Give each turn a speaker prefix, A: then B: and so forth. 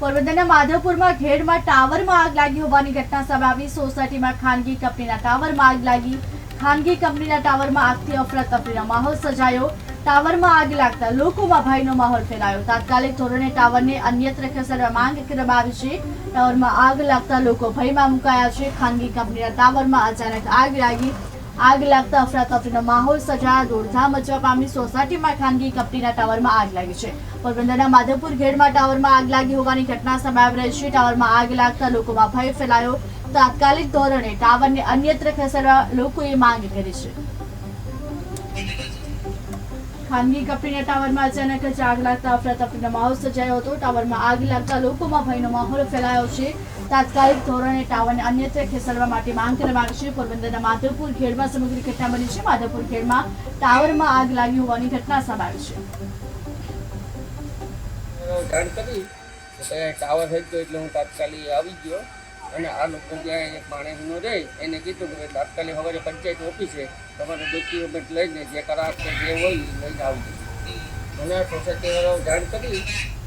A: પોરબંદરના માધવપુરમાં ઘેડમાં ટાવરમાં આગ લાગી હોવાની ઘટના સામે આવી. સોસાયટીમાં ખાનગી કંપનીના ટાવરમાં આગ લાગી. ખાનગી કંપનીના ટાવરમાં આગથી અફરાતફરીનો માહોલ સર્જાયો. ટાવરમાં આગ લાગતા લોકોમાં ભયનો માહોલ ફેલાયો. તાત્કાલિક ધોરણે ટાવરને અન્યત્ર ખસેડવા માંગ કરવામાં આવી છે. ટાવરમાં આગ લાગતા લોકો ભયમાં મુકાયા છે. ખાનગી કંપનીના ટાવરમાં અચાનક આગ લાગી. આગ લાગતા અફરાતફરીનો માહોલ સર્જાયા દોડધામ મચવા પામી સોસાયટીમાં ખાનગી કંપનીના ટાવરમાં આગ લાગી છે. પોરબંદરના માધવપુર ગેડમાં ટાવરમાં આગ લાગી હોવાની ઘટના સામે રહી છે. ટાવરમાં આગ લાગતા લોકોમાં ભય ફેલાયો. તાત્કાલિક ધોરણે ટાવરને અન્યત્ર ખસેડવા લોકોએ માંગ કરી છે. ખાનગી કંપનીના ટાવરમાં અચાનક જ આગ લાગતા અફરાતફરીનો માહોલ સર્જાયો હતો. ટાવરમાં આગ લાગતા લોકોમાં ભયનો માહોલ ફેલાયો છે. તાત્કાલિક ધોરણે ટાવરને અન્યત્ર ખસેડવા માટે માંગ કરવામાં આવી છે. પોરબંદરના માધવપુર ખેડમાં સમગ્ર ઘટના બની છે. માધવપુર ખેડમાં ટાવરમાં આગ લાગી હોવાની ઘટના સામે આવી છે.
B: જાણ કરી ટાવર ટાવર હતો એટલે હું તાત્કાલિક આવી ગયો અને આ લોકો ત્યાં એક માણસનો રહે. એને કીધું કે તાત્કાલિક હવે પંચાયત ઓફિસે તમારે ડોક્યુમેન્ટ લઈને જે કરાર જે હોય લઈને આવજો. મને સોસાયટીવાળાઓ જાણ કરી